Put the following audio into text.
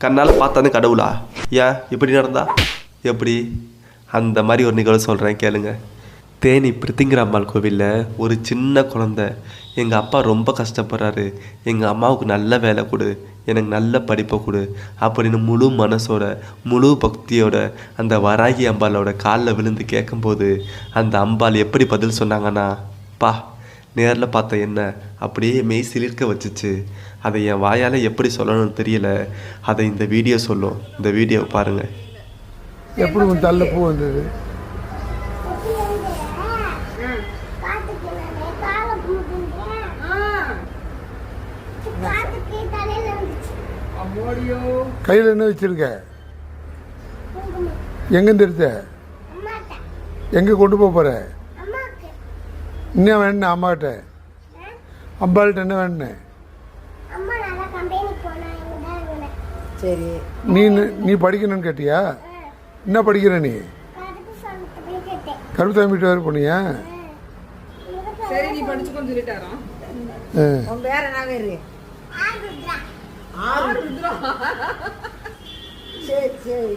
கண்ணால் பார்த்தாந்து கடவுளா? ஏன் இப்படி நடந்தா? எப்படி? அந்த மாதிரி ஒரு நிகழ்வு சொல்கிறேன் கேளுங்க. தேனி பிரித்திங்கிற கோவிலில் ஒரு சின்ன குழந்த. எங்கள் அப்பா ரொம்ப கஷ்டப்படுறாரு. எங்கள் அம்மாவுக்கு நல்ல வேலை கொடு. எனக்கு நல்ல படிப்பை கொடு அப்படின்னு முழு மனசோட முழு பக்தியோட அந்த வராகி அம்பாளோட காலில் விழுந்து கேட்கும்போது அந்த அம்பாள் எப்படி பதில் சொன்னாங்கன்னா பா நேரில் பார்த்த என்ன? அப்படியே மெய் சிலிர்க்க வச்சுச்சு. அதை என் வாயால் எப்படி சொல்லணும்னு தெரியல. அதை இந்த வீடியோ சொல்லும். இந்த வீடியோவை பாருங்கள் எப்படி உன் தள்ள பூ வந்தது? கையில் என்ன வச்சிருக்க? எங்கேருந்து எடுத்த? எங்கே கொண்டு போக போகிற என்ன வேணும் அம்மா நல்லா கம்பெனிக்கு போனா இங்க தான் இருந்தேன். சரி. நீ நீ படிக்கணும்னு கேட்டியா? என்ன படிக்கிற நீ. கருப்புசாமி வீட்டு வேறு போனியா? சரி நீ படிச்சுக்கோன்னு சொல்லிட்டாராம் ஆ. உன் பேர் என்ன பேரு சரி சரி.